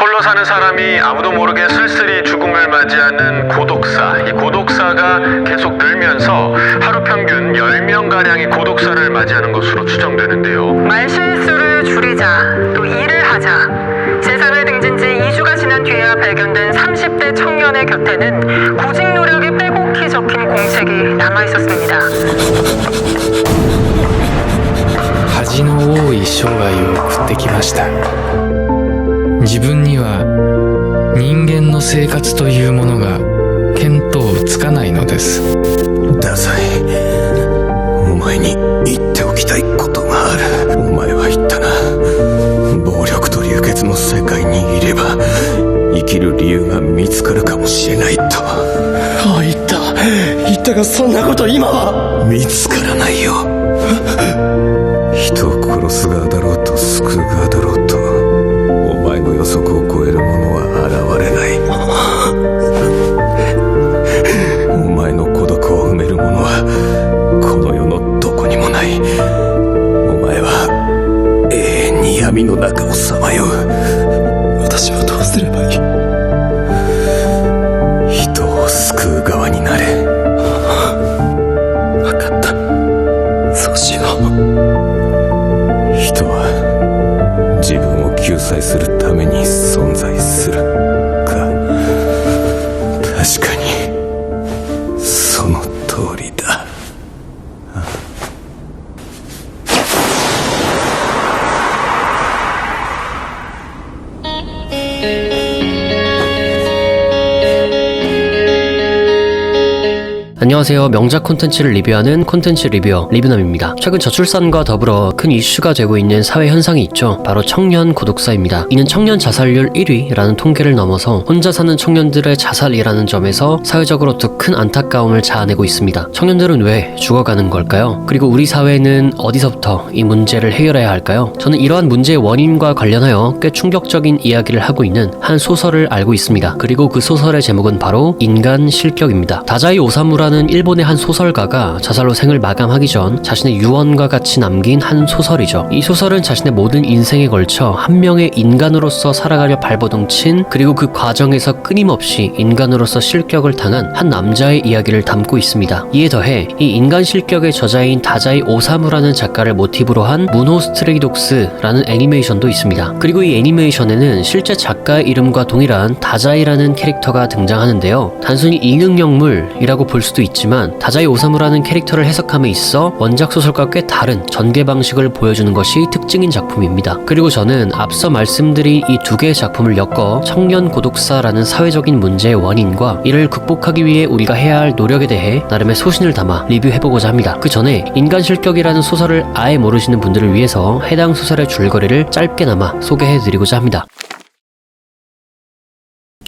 홀로 사는 사람이 아무도 모르게 쓸쓸히 죽음을 맞이하는 고독사. 이 고독사가 계속 늘면서 하루 평균 10명가량이 고독사를 맞이하는 것으로 추정되는데요. 말실수를 줄이자, 또 일을 하자. 세상을 등진 지 2주가 지난 뒤에야 발견된 30대 청년의 곁에는 구직 노력이 빼곡히 적힌 공책이 남아 있었습니다. 恥の多い生涯を送ってきました 自分には人間の生活というものが見当つかないのです。ダサい。お前に言っておきたいことがある。お前は言ったな。暴力と流血の世界にいれば生きる理由が見つかるかもしれないと。ああ言った。言ったがそんなこと今は。見つからないよ。人を殺す側だろうと救う側だろうとの予測を超えるものは現れない。お前の孤独を埋めるものはこの世のどこにもない。お前は永遠に闇の中をさまよう。 안녕하세요. 명작 콘텐츠를 리뷰하는 콘텐츠 리뷰어 리뷰남입니다. 최근 저출산과 더불어 큰 이슈가 되고 있는 사회 현상이 있죠. 바로 청년 고독사입니다. 이는 청년 자살률 1위라는 통계를 넘어서 혼자 사는 청년들의 자살이라는 점에서 사회적으로 더 큰 안타까움을 자아내고 있습니다. 청년들은 왜 죽어가는 걸까요? 그리고 우리 사회는 어디서부터 이 문제를 해결해야 할까요? 저는 이러한 문제의 원인과 관련하여 꽤 충격적인 이야기를 하고 있는 한 소설을 알고 있습니다. 그리고 그 소설의 제목은 바로 인간 실격입니다. 다자이 오사무라 는 일본의 한 소설가가 자살로 생을 마감하기 전 자신의 유언과 같이 남긴 한 소설이죠. 이 소설은 자신의 모든 인생에 걸쳐 한 명의 인간으로서 살아가려 발버둥친 그리고 그 과정에서 끊임없이 인간으로서 실격을 당한 한 남자의 이야기를 담고 있습니다. 이에 더해 이 인간 실격의 저자인 다자이 오사무라는 작가를 모티브로 한 문호 스트레이독스라는 애니메이션도 있습니다. 그리고 이 애니메이션에는 실제 작가의 이름과 동일한 다자이라는 캐릭터가 등장하는데요. 단순히 이능력물이라고 볼 수도 있지만 다자이 오사무라는 캐릭터를 해석함에 있어 원작 소설과 꽤 다른 전개 방식을 보여주는 것이 특징인 작품입니다. 그리고 저는 앞서 말씀드린 이 두 개의 작품을 엮어 청년 고독사라는 사회적인 문제의 원인과 이를 극복하기 위해 우리가 해야 할 노력에 대해 나름의 소신을 담아 리뷰해보고자 합니다. 그 전에 인간 실격이라는 소설을 아예 모르시는 분들을 위해서 해당 소설의 줄거리를 짧게나마 소개해드리고자 합니다.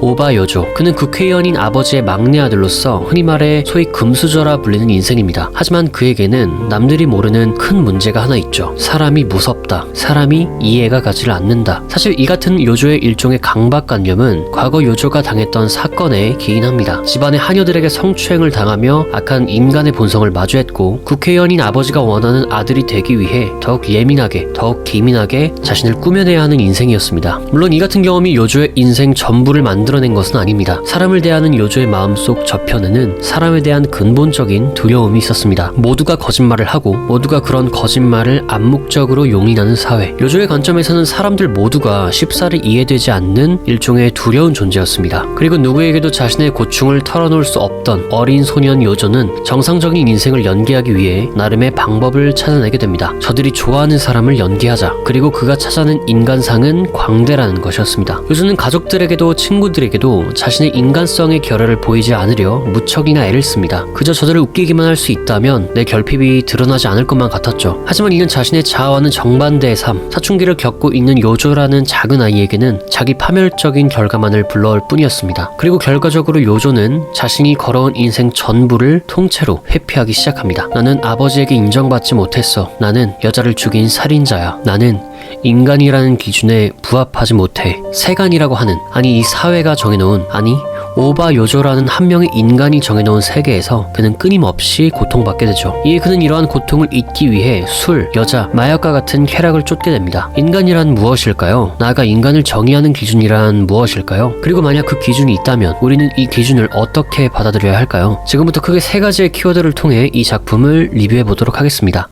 오바 요조. 그는 국회의원인 아버지의 막내 아들로서 흔히 말해 소위 금수저라 불리는 인생입니다. 하지만 그에게는 남들이 모르는 큰 문제가 하나 있죠. 사람이 무섭다. 사람이 이해가 가지를 않는다. 사실 이 같은 요조의 일종의 강박관념은 과거 요조가 당했던 사건에 기인합니다. 집안의 하녀들에게 성추행을 당하며 악한 인간의 본성을 마주했고 국회의원인 아버지가 원하는 아들이 되기 위해 더욱 예민하게, 더욱 기민하게 자신을 꾸며내야 하는 인생이었습니다. 물론 이 같은 경험이 요조의 인생 전부를 만 들어낸 것은 아닙니다. 사람을 대하는 요조의 마음속 저편에는 사람에 대한 근본적인 두려움이 있었습니다. 모두가 거짓말을 하고 모두가 그런 거짓말을 암묵적으로 용인하는 사회. 요조의 관점에서는 사람들 모두가 쉽사리 이해되지 않는 일종의 두려운 존재였습니다. 그리고 누구에게도 자신의 고충을 털어놓을 수 없던 어린 소년 요조는 정상적인 인생을 연기하기 위해 나름의 방법을 찾아내게 됩니다. 저들이 좋아하는 사람을 연기하자. 그리고 그가 찾아낸 인간상은 광대라는 것이었습니다. 요조는 가족들에게도 친구들 에게도 자신의 인간성의 결여를 보이지 않으려 무척이나 애를 씁니다. 그저 저들을 웃기기만 할 수 있다면 내 결핍이 드러나지 않을 것만 같았죠. 하지만 이는 자신의 자아와는 정반대의 삶, 사춘기를 겪고 있는 요조라는 작은 아이에게는 자기 파멸적인 결과만을 불러올 뿐이었습니다. 그리고 결과적으로 요조는 자신이 걸어온 인생 전부를 통째로 회피하기 시작합니다. 나는 아버지에게 인정받지 못했어. 나는 여자를 죽인 살인자야. 나는 인간이라는 기준에 부합하지 못해 세간이라고 하는 아니 이 사회가 정해놓은 아니 오바 요조라는 한 명의 인간이 정해놓은 세계에서 그는 끊임없이 고통받게 되죠. 이에 그는 이러한 고통을 잊기 위해 술, 여자, 마약과 같은 쾌락을 쫓게 됩니다. 인간이란 무엇일까요? 나아가 인간을 정의하는 기준이란 무엇일까요? 그리고 만약 그 기준이 있다면 우리는 이 기준을 어떻게 받아들여야 할까요? 지금부터 크게 세 가지의 키워드를 통해 이 작품을 리뷰해 보도록 하겠습니다.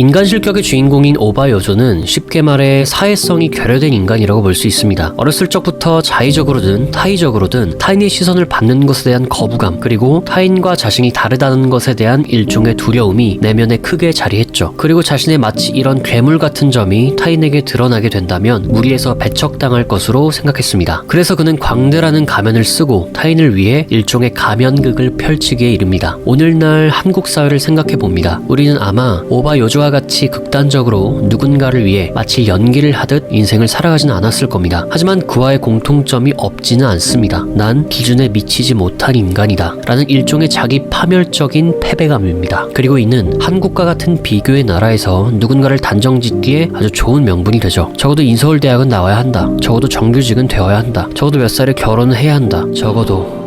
인간 실격의 주인공인 오바 요조는 쉽게 말해 사회성이 결여된 인간이라고 볼 수 있습니다. 어렸을 적부터 자의적으로든 타의적으로든 타인의 시선을 받는 것에 대한 거부감 그리고 타인과 자신이 다르다는 것에 대한 일종의 두려움이 내면에 크게 자리했죠. 그리고 자신의 마치 이런 괴물 같은 점이 타인에게 드러나게 된다면 무리에서 배척당할 것으로 생각했습니다. 그래서 그는 광대라는 가면을 쓰고 타인을 위해 일종의 가면극을 펼치기에 이릅니다. 오늘날 한국 사회를 생각해 봅니다. 우리는 아마 오바 요조와 같이 극단적으로 누군가를 위해 마치 연기를 하듯 인생을 살아가지는 않았을 겁니다. 하지만 그와의 공통점이 없지는 않습니다. 난 기준에 미치지 못한 인간이다. 라는 일종의 자기 파멸적인 패배감입니다. 그리고 이는 한국과 같은 비교의 나라에서 누군가를 단정 짓기에 아주 좋은 명분이 되죠. 적어도 인서울대학은 나와야 한다. 적어도 정규직은 되어야 한다. 적어도 몇 살에 결혼을 해야 한다. 적어도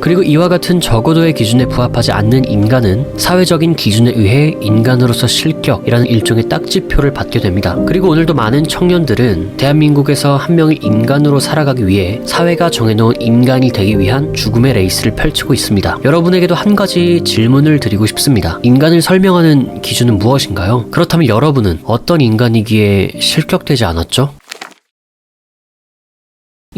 그리고 이와 같은 적어도의 기준에 부합하지 않는 인간은 사회적인 기준에 의해 인간으로서 실격이라는 일종의 딱지표를 받게 됩니다. 그리고 오늘도 많은 청년들은 대한민국에서 한 명의 인간으로 살아가기 위해 사회가 정해놓은 인간이 되기 위한 죽음의 레이스를 펼치고 있습니다. 여러분에게도 한 가지 질문을 드리고 싶습니다. 인간을 설명하는 기준은 무엇인가요? 그렇다면 여러분은 어떤 인간이기에 실격되지 않았죠?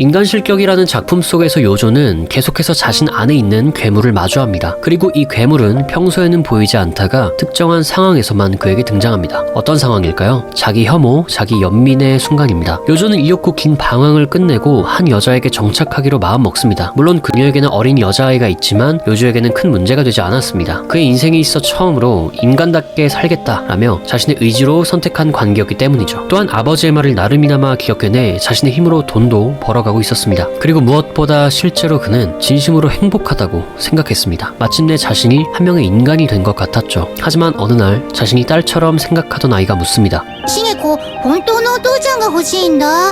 인간 실격이라는 작품 속에서 요조는 계속해서 자신 안에 있는 괴물을 마주합니다. 그리고 이 괴물은 평소에는 보이지 않다가 특정한 상황에서만 그에게 등장합니다. 어떤 상황일까요? 자기 혐오, 자기 연민의 순간입니다. 요조는 이윽고 긴 방황을 끝내고 한 여자에게 정착하기로 마음먹습니다. 물론 그녀에게는 어린 여자아이가 있지만 요조에게는 큰 문제가 되지 않았습니다. 그의 인생에 있어 처음으로 인간답게 살겠다라며 자신의 의지로 선택한 관계였기 때문이죠. 또한 아버지의 말을 나름이나마 기억해내 자신의 힘으로 돈도 벌어가 고 있었습니다. 그리고 무엇보다 실제로 그는 진심으로 행복하다고 생각했습니다. 마침내 자신이 한 명의 인간이 된 것 같았죠. 하지만 어느 날 자신이 딸처럼 생각하던 아이가 묻습니다. シゲ子本当のお父ちゃんが欲しいんだ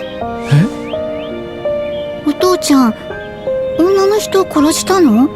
お父ちゃん女の人を殺したの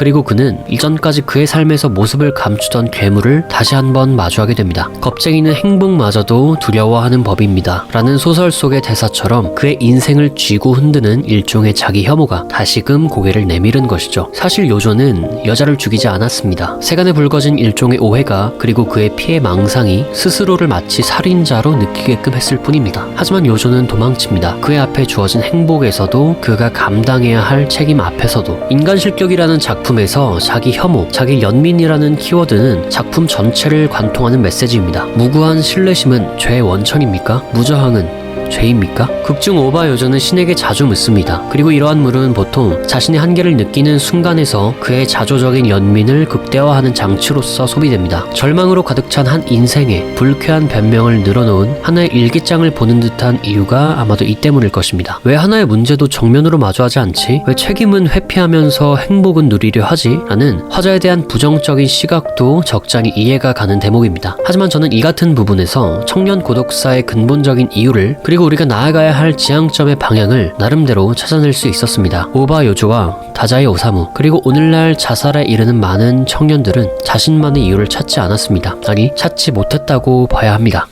그리고 그는 이전까지 그의 삶에서 모습을 감추던 괴물을 다시 한번 마주하게 됩니다. 겁쟁이는 행복마저도 두려워하는 법입니다. 라는 소설 속의 대사처럼 그의 인생을 쥐고 흔드는 일종의 자기 혐오가 다시금 고개를 내밀은 것이죠. 사실 요조는 여자를 죽이지 않았습니다. 세간에 불거진 일종의 오해가 그리고 그의 피해 망상이 스스로를 마치 살인자로 느끼게끔 했을 뿐입니다. 하지만 요조는 도망칩니다. 그의 앞에 주어진 행복에서도 그가 감당해야 할 책임 앞에서도 인간 실격이라는 작품 에서 자기 혐오, 자기 연민이라는 키워드는 작품 전체를 관통하는 메시지입니다. 무구한 신뢰심은 죄의 원천입니까? 무저항은 죄입니까? 극중 오바 요조는 신에게 자주 묻습니다. 그리고 이러한 물음은 보통 자신의 한계를 느끼는 순간에서 그의 자조적인 연민을 극대화하는 장치로서 소비됩니다. 절망으로 가득 찬 한 인생에 불쾌한 변명을 늘어놓은 하나의 일기장을 보는 듯한 이유가 아마도 이 때문일 것입니다. 왜 하나의 문제도 정면으로 마주하지 않지? 왜 책임은 회피하면서 행복은 누리려 하지? 라는 화자에 대한 부정적인 시각도 적잖이 이해가 가는 대목입니다. 하지만 저는 이 같은 부분에서 청년 고독사의 근본적인 이유를 그리고 우리가 나아가야 할 지향점의 방향을 나름대로 찾아낼 수 있었습니다. 오바 요조와 다자이 오사무 그리고 오늘날 자살에 이르는 많은 청년들은 자신만의 이유를 찾지 않았습니다. 아니 찾지 못했다고 봐야 합니다.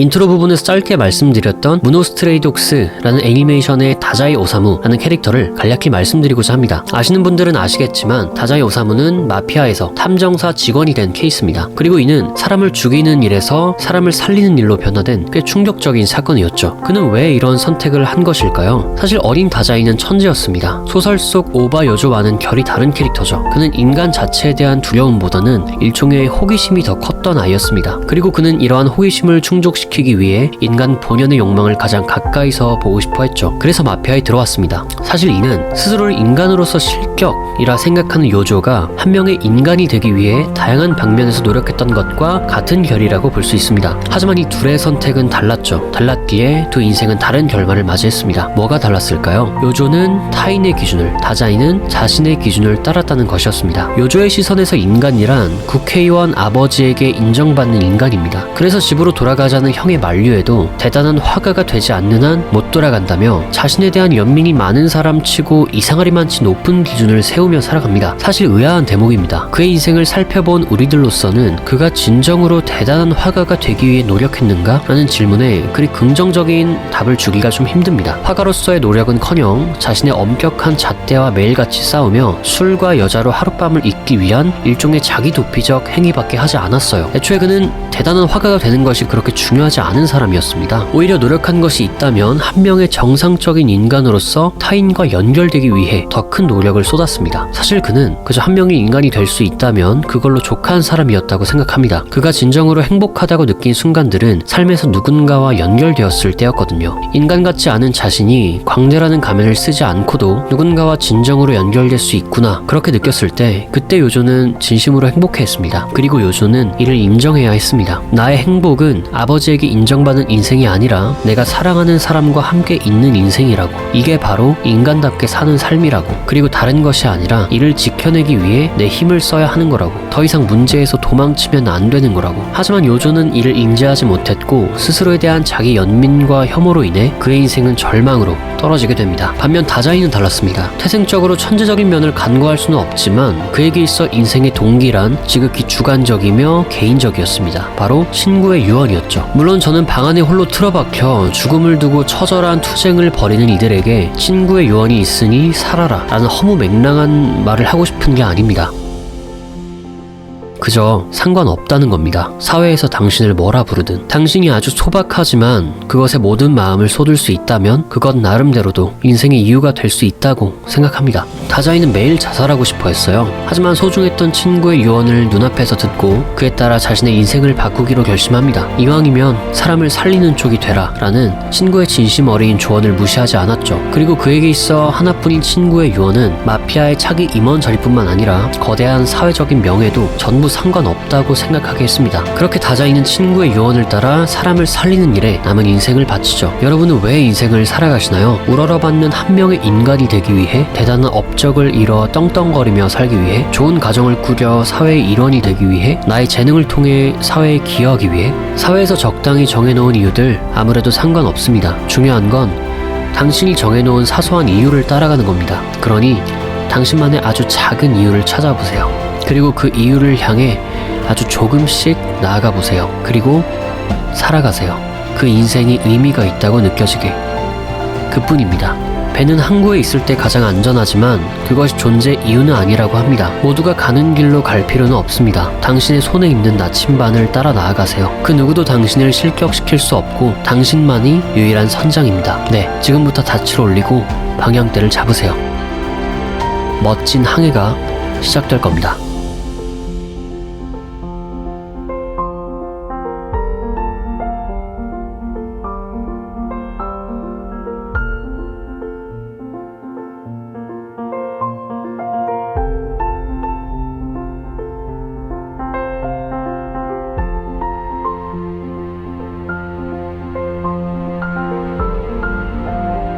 인트로 부분에서 짧게 말씀드렸던 무노스트레이독스라는 애니메이션의 다자이 오사무라는 캐릭터를 간략히 말씀드리고자 합니다. 아시는 분들은 아시겠지만 다자이 오사무는 마피아에서 탐정사 직원이 된 케이스입니다. 그리고 이는 사람을 죽이는 일에서 사람을 살리는 일로 변화된 꽤 충격적인 사건이었죠. 그는 왜 이런 선택을 한 것일까요? 사실 어린 다자이는 천재였습니다. 소설 속 오바 요조와는 결이 다른 캐릭터죠. 그는 인간 자체에 대한 두려움보다는 일종의 호기심이 더 컸던 아이였습니다. 그리고 그는 이러한 호기심을 충족시키 기 충족시키기 위해 인간 본연의 욕망을 가장 가까이서 보고 싶어 했죠. 그래서 마피아에 들어왔습니다. 사실 이는 스스로를 인간으로서 실격이라 생각하는 요조가 한 명의 인간이 되기 위해 다양한 방면에서 노력했던 것과 같은 결이라고 볼 수 있습니다. 하지만 이 둘의 선택은 달랐죠. 달랐기에 두 인생은 다른 결말을 맞이했습니다. 뭐가 달랐을까요? 요조는 타인의 기준을, 다자이는 자신의 기준을 따랐다는 것이었습니다. 요조의 시선에서 인간이란 국회의원 아버지에게 인정받는 인간입니다. 그래서 집으로 돌아가자는 형의 만류에도 대단한 화가가 되지 않는 한 못 돌아간다며 자신에 대한 연민이 많은 사람 치고 이상하리만치 높은 기준을 세우며 살아갑니다. 사실 의아한 대목입니다. 그의 인생을 살펴본 우리들로서는 그가 진정으로 대단한 화가가 되기 위해 노력했는가? 라는 질문에 그리 긍정적인 답을 주기가 좀 힘듭니다. 화가로서의 노력은커녕 자신의 엄격한 잣대와 매일같이 싸우며 술과 여자로 하룻밤을 잊기 위한 일종의 자기 도피적 행위밖에 하지 않았어요. 애초에 그는 대단한 화가가 되는 것이 그렇게 중요 하지 않은 사람이었습니다. 오히려 노력한 것이 있다면 한 명의 정상적인 인간으로서 타인과 연결되기 위해 더 큰 노력을 쏟았습니다. 사실 그는 그저 한 명의 인간이 될 수 있다면 그걸로 족한 사람이었다고 생각합니다. 그가 진정으로 행복하다고 느낀 순간들은 삶에서 누군가와 연결되었을 때였거든요. 인간 같지 않은 자신이 광대라는 가면을 쓰지 않고도 누군가와 진정으로 연결될 수 있구나 그렇게 느꼈을 때 그때 요조는 진심으로 행복해했습니다. 그리고 요조는 이를 인정해야 했습니다. 나의 행복은 아버지에게 인정받는 인생이 아니라 내가 사랑하는 사람과 함께 있는 인생이라고. 이게 바로 인간답게 사는 삶이라고. 그리고 다른 것이 아니라 이를 지켜내기 위해 내 힘을 써야 하는 거라고. 더 이상 문제에서 도망치면 안 되는 거라고. 하지만 요조는 이를 인지하지 못했고 스스로에 대한 자기 연민과 혐오로 인해 그의 인생은 절망으로 떨어지게 됩니다. 반면 다자이는 달랐습니다. 태생적으로 천재적인 면을 간과할 수는 없지만 그에게 있어 인생의 동기란 지극히 주관적이며 개인적이었습니다. 바로 친구의 유언이었죠. 물론 저는 방 안에 홀로 틀어박혀 죽음을 두고 처절한 투쟁을 벌이는 이들에게 친구의 유언이 있으니 살아라 라는 허무 맹랑한 말을 하고 싶은 게 아닙니다. 그저 상관없다는 겁니다. 사회에서 당신을 뭐라 부르든 당신이 아주 소박하지만 그것에 모든 마음을 쏟을 수 있다면 그건 나름대로도 인생의 이유가 될 수 있다고 생각합니다. 다자이는 매일 자살하고 싶어 했어요. 하지만 소중했던 친구의 유언을 눈앞에서 듣고 그에 따라 자신의 인생을 바꾸기로 결심합니다. 이왕이면 사람을 살리는 쪽이 되라 라는 친구의 진심 어린 조언을 무시하지 않았죠. 그리고 그에게 있어 하나뿐인 친구의 유언은 마피아의 차기 임원 자리뿐만 아니라 거대한 사회적인 명예도 전부 상관없다고 생각하게 했습니다. 그렇게 다자이는 친구의 유언을 따라 사람을 살리는 일에 남은 인생을 바치죠. 여러분은 왜 인생을 살아가시나요? 우러러받는 한 명의 인간이 되기 위해 대단한 업적을 이뤄 떵떵거리며 살기 위해 좋은 가정을 꾸려 사회의 일원이 되기 위해 나의 재능을 통해 사회에 기여하기 위해 사회에서 적당히 정해놓은 이유들 아무래도 상관없습니다. 중요한 건 당신이 정해놓은 사소한 이유를 따라가는 겁니다. 그러니 당신만의 아주 작은 이유를 찾아보세요. 그리고 그 이유를 향해 아주 조금씩 나아가 보세요. 그리고 살아가세요. 그 인생이 의미가 있다고 느껴지게. 그뿐입니다. 배는 항구에 있을 때 가장 안전하지만 그것이 존재 이유는 아니라고 합니다. 모두가 가는 길로 갈 필요는 없습니다. 당신의 손에 있는 나침반을 따라 나아가세요. 그 누구도 당신을 실격시킬 수 없고 당신만이 유일한 선장입니다. 네, 지금부터 닻을 올리고 방향대를 잡으세요. 멋진 항해가 시작될 겁니다.